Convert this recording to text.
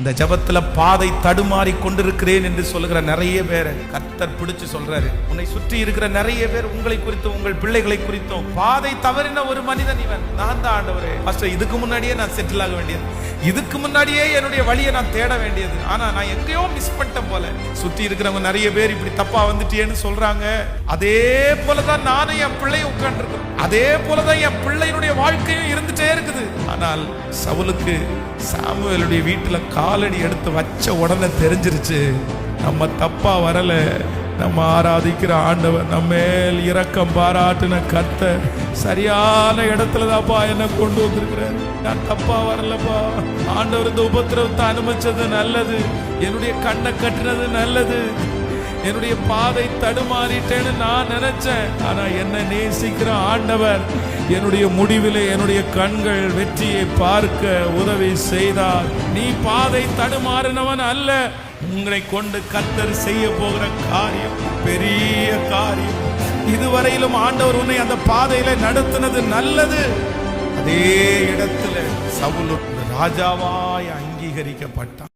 இந்த ஜபத்துல பாதை தடுமாறி கொண்டிருக்கிறேன் என்று சொல்லுகிற நிறைய பேர் கர்த்தர் பிடிச்சு சொல்றாரு. உன்னை சுற்றி இருக்கிற நிறைய பேர் உங்களை குறித்தும் உங்கள் பிள்ளைகளை குறித்தும். பாதை தவறின ஒரு மனிதன் இவன். நான் தான் ஆண்டவரே. ஃபர்ஸ்ட் இதுக்கு முன்னாடியே நான் செட்டில் ஆக வேண்டியது. இதுக்கு முன்னாடியே என்னுடைய வழியை நான் தேட வேண்டியது. ஆனா நான் எங்கேயோ மிஸ் பண்ணிட்டேன் போல. சுத்தி இருக்கிறவங்க நிறைய பேர் இப்படி தப்பா வந்துட்டியேன்னு சொல்றாங்க. அதே போலதான் நானும் என் பிள்ளையும் உட்காந்துருக்கேன் அதே போலதான் என் பிள்ளையினுடைய வாழ்க்கையும் இருந்துட்டே இருக்குது. ஆனால் சவுலுக்கு சாமுவேலுடைய வீட்டில் காலடி எடுத்து வச்ச உடனே தெரிஞ்சிருச்சு நம்ம தப்பா வரல நம்ம ஆராதிக்கிற ஆண்டவர் நம்ம மேல் இரக்கம் பாராட்டின கத்த சரியான இடத்துல தான்ப்பா என்ன கொண்டு வந்திருக்கிறார். நான் தப்பா வரலப்பா. ஆண்டவர் இந்த உபத்திரவத்தை அனுமதிச்சது நல்லது. என்னுடைய கண்ணை கட்டினது நல்லது. என்னுடைய பாதை தடுமாறிட்டேன்னு நான் நினைச்சேன். ஆனா என்ன நேசிக்கிற ஆண்டவர் என்னுடைய முடிவிலே என்னுடைய கண்கள் வெற்றியை பார்க்க உதவி செய்தார். நீ பாதை தடுமாறினவன் அல்ல. உங்களை கொண்டு கத்தர் செய்ய போகிற காரியம் பெரிய காரியம். இதுவரையிலும் ஆண்டவர் உன்னை அந்த பாதையில நடத்தினது நல்லது. அதே இடத்துல சவுலு ராஜாவாய் அங்கீகரிக்கப்பட்டான்.